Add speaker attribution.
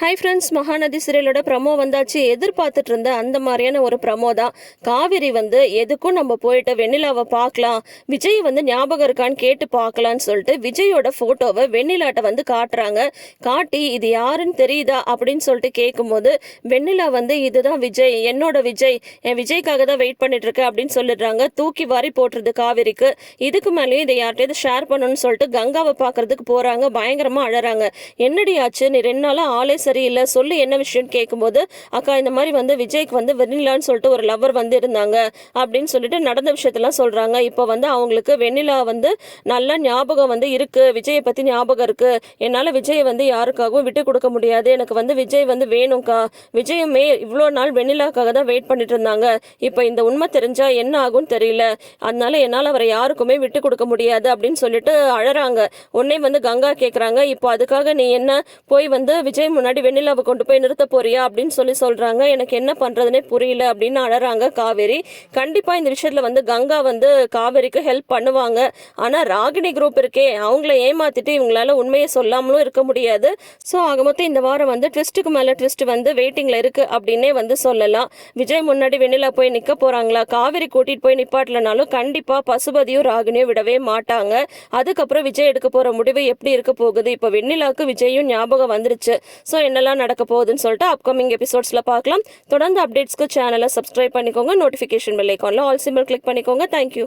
Speaker 1: Hi friends Mahanadi சீரியலோட promo வந்தாச்சு. எதிர்பார்த்துட்டு இருந்த அந்த மாதிரியான ஒரு ப்ரமோ தான். காவேரி வந்து எதுக்கும் நம்ம போயிட்டு வெண்ணிலாவை பார்க்கலாம். விஜய் வந்து ஞாபகம் இருக்கான்னு கேட்டு பார்க்கலான்னு சொல்லிட்டு விஜயோட ஃபோட்டோவை வெண்ணிலாட்ட வந்து காட்டுறாங்க. காட்டி இது யாருன்னு தெரியுதா? அப்படின்னு சொல்லிட்டு கேட்கும்போது வெண்ணிலா வந்து இதுதான் விஜய் என்னோட விஜய். என் விஜய்க்காக தான் வெயிட் பண்ணிட்டு இருக்கேன் அப்படின்னு சொல்லிடுறாங்க. தூக்கி வாரி போட்டுருது காவேரிக்கு. இதுக்கு மேலேயும் இதை யார்கிட்டயாவது ஷேர் பண்ணணும்னு சொல்லிட்டு கங்காவை பார்க்கறதுக்கு போகிறாங்க பயங்கரமாக அழறாங்க. என்னடி ஆச்சு? நீ ரெண்டு நாளாக ஆளே சரியில்லை சொல்லு என்ன விஷயம்னு கேட்கும்போது அக்கா இந்த மாதிரி வந்து விஜய்க்கு வந்து வெண்ணிலான்னு சொல்லிட்டு ஒரு லவர் வந்து இருந்தாங்க அப்படின்னு சொல்லிட்டு நடந்த விஷயத்தெல்லாம் சொல்கிறாங்க இப்போ வந்து அவங்களுக்கு வெண்ணிலா வந்து நல்ல ஞாபகம் வந்து இருக்குது விஜயை பற்றி ஞாபகம் இருக்குது என்னால் விஜயை வந்து யாருக்காகவும் விட்டு கொடுக்க முடியாது. எனக்கு வந்து விஜய் வந்து வேணும்க்கா. விஜயமே இவ்வளோ நாள் வெண்ணிலாக்காக தான் வெயிட் பண்ணிட்டு இருந்தாங்க. இப்போ இந்த உண்மை தெரிஞ்சால் என்ன ஆகும்னு தெரியல. அதனால என்னால் அவரை யாருக்குமே விட்டு கொடுக்க முடியாது அப்படின்னு சொல்லிட்டு அழறாங்க. உடனே வந்து கங்கா கேட்குறாங்க இப்போ அதுக்காக நீ என்ன போய் வந்து விஜய் முன்னாடி வெண்ணிலாவை கொண்டு போய் நிறுத்த போறியா அப்படின்னு சொல்லி சொல்றாங்க. எனக்கு என்ன பண்றதுனே புரியல அப்படின்னு அழறாங்க காவேரி. கண்டிப்பா இந்த விஷயத்துல வந்து கங்கா வந்து காவேரிக்கு ஹெல்ப் பண்ணுவாங்க. ஆனா ராகினி குரூப் இருக்கே அவங்கள ஏமாத்திட்டு இவங்களால உண்மையை சொல்லாமலும் இருக்க முடியாது. ஸோ ஆக மொத்தம் இந்த வாரம் வந்து ட்விஸ்ட்டுக்கு மேல ட்விஸ்ட் வந்து வெயிட்டிங்ல இருக்கு அப்படின்னே வந்து சொல்லலாம். விஜய் முன்னாடி வெண்ணிலா போய் நிக்க போறாங்களா? காவேரி கூட்டிட்டு போய் நிப்பாட்டலனாலும் கண்டிப்பா பசுபதியும் ராகினியும் விடவே மாட்டாங்க. அதுக்கப்புறம் விஜய் எடுக்க போற முடிவு எப்படி இருக்க போகுது? இப்போ வெண்ணிலாவுக்கு விஜயும் ஞாபகம் வந்துருச்சு. ஸோ என்னெல்லாம் நடக்க போகுதுன்னு சொல்லிட்டு அப்கமிங் எபிசோட்ஸில் பார்க்கலாம். தொடர்ந்து அப்டேட்ஸ்க்கு சேனலை சப்ஸ்கிரைப் பண்ணிக்கோங்க. நோட்டிஃபிகேஷன் பெல் ஐக்கானில் ஆல் சிம்பிள் கிளிக் பண்ணிக்கோங்க. Thank you